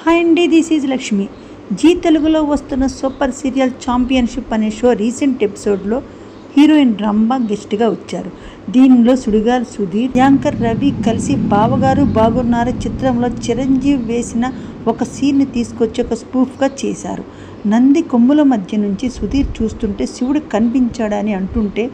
Hi అండి this is Lakshmi Zee తెలుగులో వస్తున్న సూపర్ సీరియల్ ఛాంపియన్షిప్ అనే షో రీసెంట్ ఎపిసోడ్లో హీరోయిన్ రంభ గెస్ట్గా వచ్చారు. దీనిలో సుడిగారు సుధీర్ యాంకర్ రవి కలిసి బావగారు బాగున్నారు చిత్రంలో చిరంజీవి వేసిన ఒక సీన్ని తీసుకొచ్చి ఒక స్పూఫ్గా చేశారు. నంది కొమ్ముల మధ్య నుంచి సుధీర్ చూస్తుంటే శివుడు కనిపించాడని అంటుంటే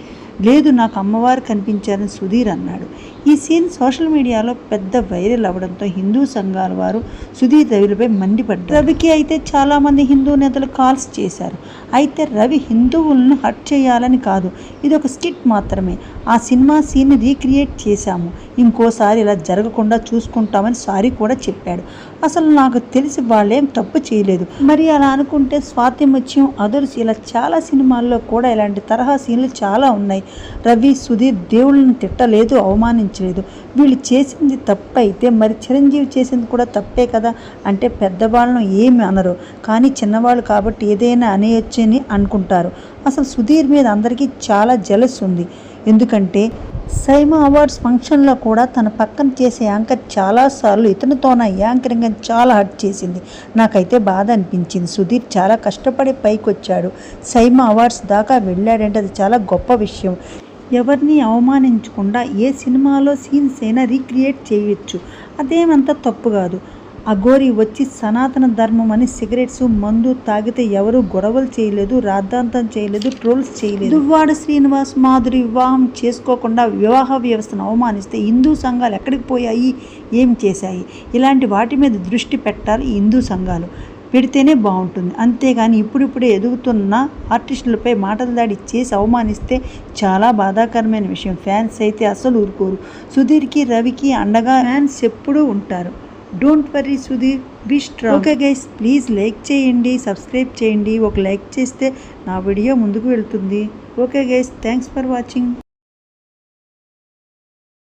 లేదు నాకు అమ్మవారు కనిపించారని సుధీర్ అన్నాడు. ఈ సీన్ సోషల్ మీడియాలో పెద్ద వైరల్ అవడంతో హిందూ సంఘాల వారు సుధీర్ రవిలపై మండిపడ్డారు. రవికి అయితే చాలామంది హిందూ నేతలు కాల్స్ చేశారు. అయితే రవి హిందువులను హట్ చేయాలని కాదు ఇది ఒక స్కిట్ మాత్రమే. ఆ సినిమా సీన్ రీక్రియేట్ చేశాము. ఇంకోసారి ఇలా జరగకుండా చూసుకుంటామని సారీ కూడా చెప్పాడు. అసలు నాకు తెలిసి వాళ్ళేం తప్పు చేయలేదు. మరి అలా అనుకుంటే స్వాతిమత్యం అదర్స్ ఇలా చాలా సినిమాల్లో కూడా ఇలాంటి తరహా సీన్లు చాలా ఉన్నాయి. రవి సుధీర్ దేవుళ్ళని తిట్టలేదు అవమానించలేదు. వీళ్ళు చేసింది తప్పు అయితే మరి చిరంజీవి చేసింది కూడా తప్పే కదా? అంటే పెద్దవాళ్ళను ఏమి అనరు. కానీ చిన్నవాళ్ళు కాబట్టి ఏదైనా అనేయొచ్చని అనుకుంటారు. అసలు సుధీర్ మీద అందరికీ చాలా జలస్ ఉంది. ఎందుకంటే సైమా అవార్డ్స్ ఫంక్షన్లో కూడా తన పక్కన చేసే యాంకర్ చాలాసార్లు ఇతనితోన యాంకరింగ్ అని చాలా హర్ట్ చేసింది. నాకైతే బాధ అనిపించింది. సుధీర్ చాలా కష్టపడి పైకి వచ్చాడు సైమా అవార్డ్స్ దాకా వెళ్ళాడంటే అది చాలా గొప్ప విషయం. ఎవరిని అవమానించకుండా ఏ సినిమాలో సీన్స్ అయినా రీక్రియేట్ చేయొచ్చు. అదేమంత తప్పు కాదు. అఘోరి వచ్చి సనాతన ధర్మం అని సిగరెట్స్ మందు తాగితే ఎవరు గొడవలు చేయలేదు రాద్ధాంతం చేయలేదు ట్రోల్స్ చేయలేదు. దువ్వాడ శ్రీనివాస్ మాధురి వివాహం చేసుకోకుండా వివాహ వ్యవస్థను అవమానిస్తే హిందూ సంఘాలు ఎక్కడికి పోయాయి? ఏం చేశాయి? ఇలాంటి వాటి మీద దృష్టి పెట్టాలి హిందూ సంఘాలు. పెడితేనే బాగుంటుంది. అంతేగాని ఇప్పుడిప్పుడే ఎదుగుతున్న ఆర్టిస్టులపై మాటల దాడి చేసి అవమానిస్తే చాలా బాధాకరమైన విషయం. ఫ్యాన్స్ అయితే అసలు ఊరుకోరు. సుధీర్కి రవికి అండగా ఫ్యాన్స్ ఎప్పుడూ ఉంటారు. Don't worry Sudheer be strong okay guys please like చేయండి సబ్స్క్రైబ్ చేయండి. ఒక లైక్ చేస్తే నా వీడియో ముందుకు వెళ్తుంది. Okay guys thanks for watching